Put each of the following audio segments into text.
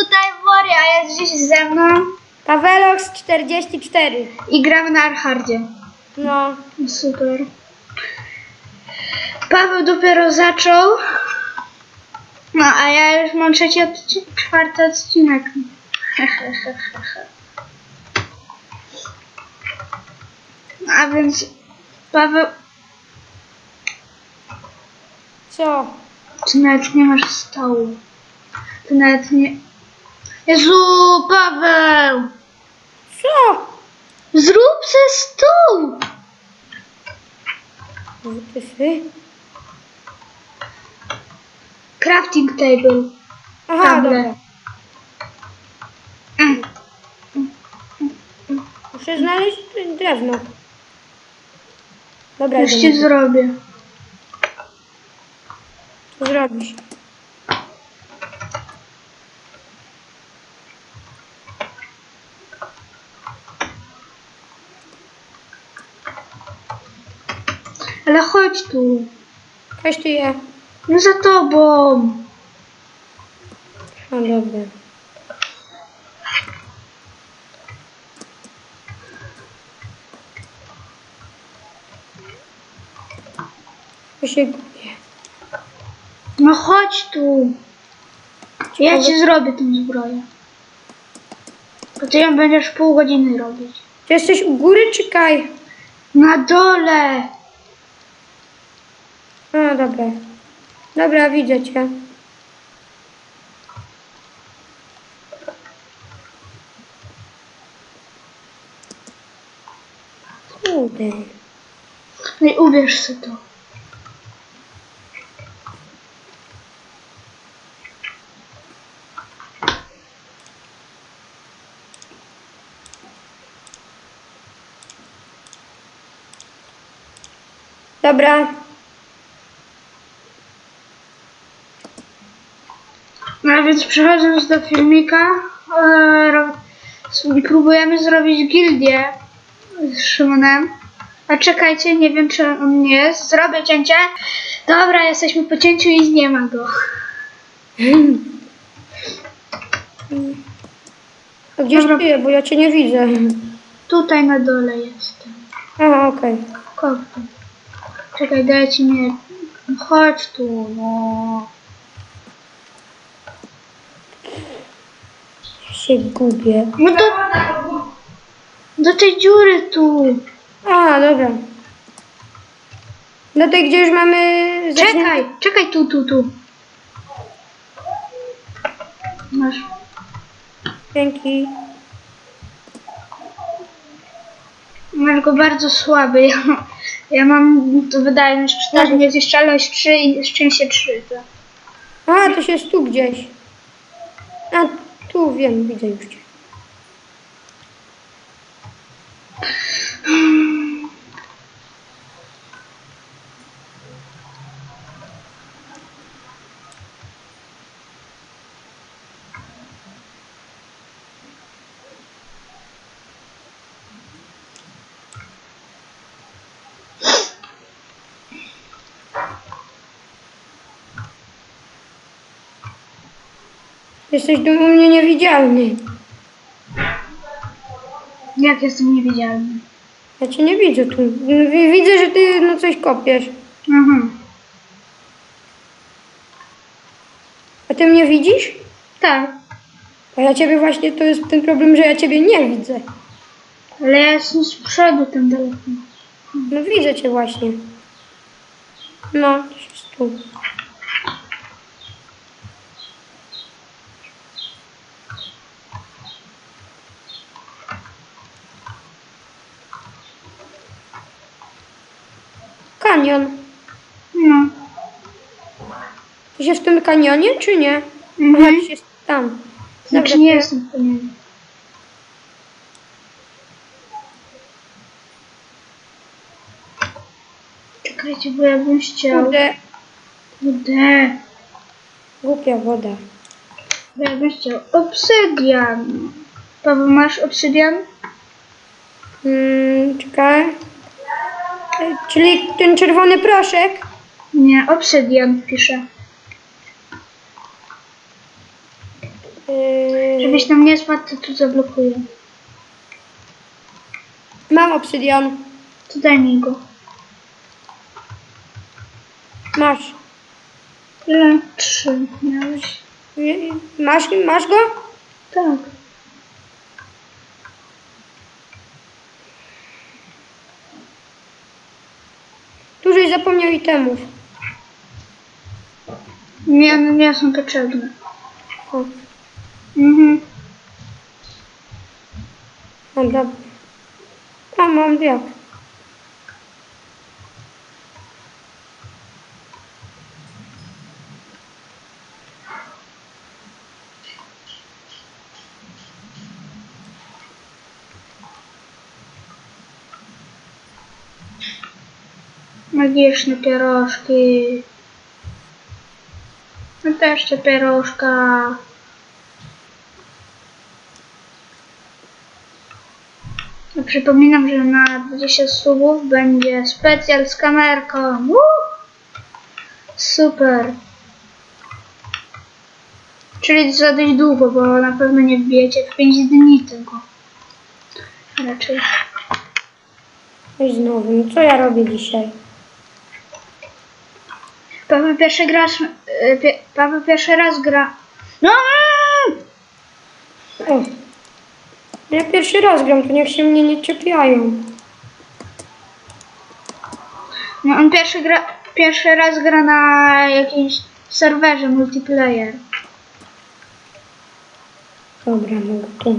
tutaj Woria jest gdzieś ze mną Pawelox 44. i gramy na Archardzie. No. Super. Paweł dopiero zaczął. No, a ja już mam trzeci, odci- czwarty odcinek. A więc Paweł, Co? ty nawet nie masz stołu. Ty nawet nie... Jezu, Paweł! Co? Zrób se stół! Wytyfy? Crafting table. Aha, Table. dobra. Mm. Muszę znaleźć drewno. Dobra, Już idziemy. ci zrobię. Co zrobisz? Ale chodź tu. Kaś ty je. No za tobą. No dobra. Się gubię. No chodź tu. Ja ci zrobię tę zbroję. To ty ją będziesz pół godziny robić. Ty jesteś u góry czy kaj? Na dole. A, dobra. Dobra, widzę cię. Kurde. No i ubierz sobie to. Dobra. A więc przechodząc do filmika, e, próbujemy zrobić gildię z Szymonem. A czekajcie, nie wiem czy on nie jest. Zrobię cięcie. Dobra, jesteśmy po cięciu i nie ma go. A gdzieś Dobra. ty, bo ja cię nie widzę. Tutaj na dole jestem. Aha, okej. Kopy. Czekaj, daj ci mnie. Chodź tu, no. Się gubię. No do, do tej dziury tu. A, dobra. No to gdzie już mamy... Czekaj, czekaj tu, tu, tu. Masz. Dzięki. Masz go bardzo słaby. Ja, ja mam to wydajność 4, niezniszczalność 3 i szczęście 3. To. A, to się tu gdzieś. A, tu wiem, widzę już cię. Jesteś u mnie niewidzialny. Jak jestem niewidzialny. Ja cię nie widzę tu. Widzę, że ty no coś kopiesz. Mhm. A ty mnie widzisz? Tak, A ja ciebie właśnie, to jest ten problem, że ja ciebie nie widzę. ale ja jestem z przodu tam daleko. No widzę cię właśnie. No, jest tu. Kanion. No. Ty się w tym kanionie, czy nie? Aha, Mhm. ty się tam. Znaczy nie jestem pewien. Czekajcie, bo ja bym chciał. Kurde, Kurde. głupia woda. Bo ja bym chciał. Obsydian. Paweł, masz obsydian? Mm, czekaj. E, Czyli ten czerwony proszek. Nie, obsydian piszę. Żebyś tam nie spadł, to tu zablokuję. mam obsydian. To daj mi go. Masz. Ile? Trzy miałeś. Yy, Masz, masz go? Tak. Dłużej zapomniał itemów. Nie, one nie są potrzebne. O, Mhm. no dobra. A, mam jak. Magiczne pierożki. No też te pierożka. No, Przypominam, że na 20 subów będzie specjal z kamerką. Woo! Super. Czyli za dość długo, bo na pewno nie wbijecie w 5 dni tylko. Raczej. I znowu, no co ja robię dzisiaj? Paweł pierwszy grasz. Pie, Paweł pierwszy raz gra. No! O. Ja pierwszy raz gram, to niech się mnie nie czepiają. No on pierwszy, gra, pierwszy raz gra na jakimś serwerze multiplayer. Dobra, mogę tu.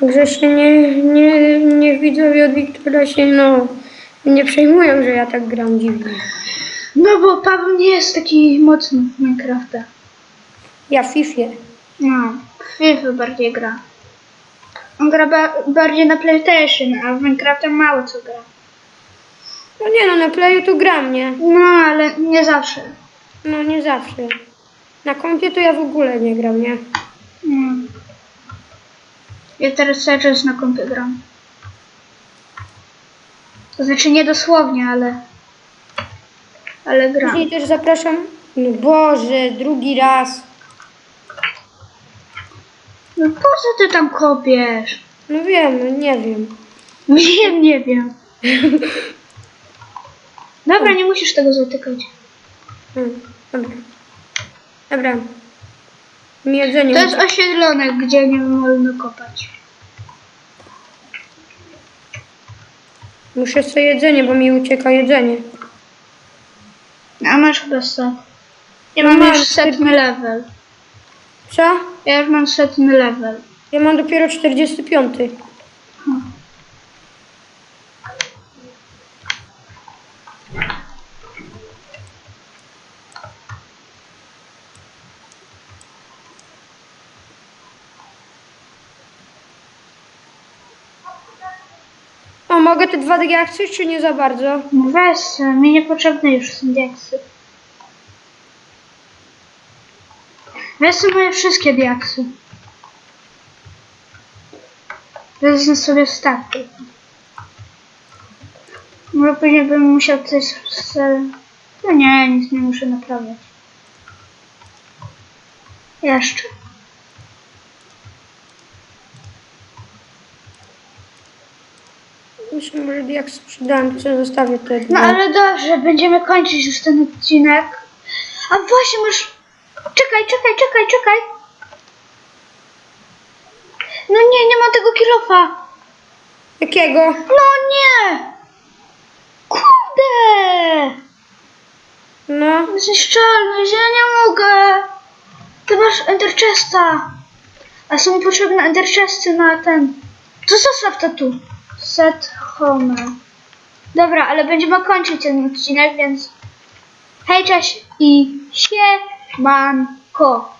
Także się nie, nie, nie widzowie od Wiktora się no nie przejmują, że ja tak gram dziwnie. No bo Paweł nie jest taki mocny w Minecrafta. Ja w Fifie. No, FIFA bardziej gra. On gra ba bardziej na PlayStation, a w Minecrafta mało co gra. No nie no, na playu to gram, nie? No, ale nie zawsze. No nie zawsze. Na kompie to ja w ogóle nie gram, nie? No. Ja teraz cały czas na kompie gram. To znaczy nie dosłownie, ale... Ale gram. Później też zapraszam. No Boże, drugi raz. No po co ty tam kopiesz? No wiem, no nie wiem. Wiem, nie wiem. Dobra, nie musisz tego zatykać. Hmm, dobra. Dobra. Mi jedzenie. To jest osiedlone, gdzie nie wolno kopać. Muszę sobie jedzenie, bo mi ucieka jedzenie. A masz chyba set. Ja No mam. już setny level. Co? Ja już mam setny level. Ja mam dopiero 45. O, mogę te dwa diaksy, czy nie za bardzo? Weź, mi niepotrzebne już są diaksy. Weź moje wszystkie diaksy. Wezmę sobie statki. Może później bym musiał coś... Se... No nie, nic nie muszę naprawiać. Jeszcze. Myślę, że diaksy przydałem, to zostawię te No ale dobrze, będziemy kończyć już ten odcinek. A właśnie masz... Czekaj, czekaj, czekaj, czekaj. No nie, nie ma tego kilofa. Jakiego? No nie! Kurde! No, Zniszczalność, ja nie mogę. Ty masz Ender Chesta. A są potrzebne Ender Chesty na ten. To zostaw to tu. Set home. Dobra, ale będziemy kończyć ten odcinek, więc hej, cześć i 曼克。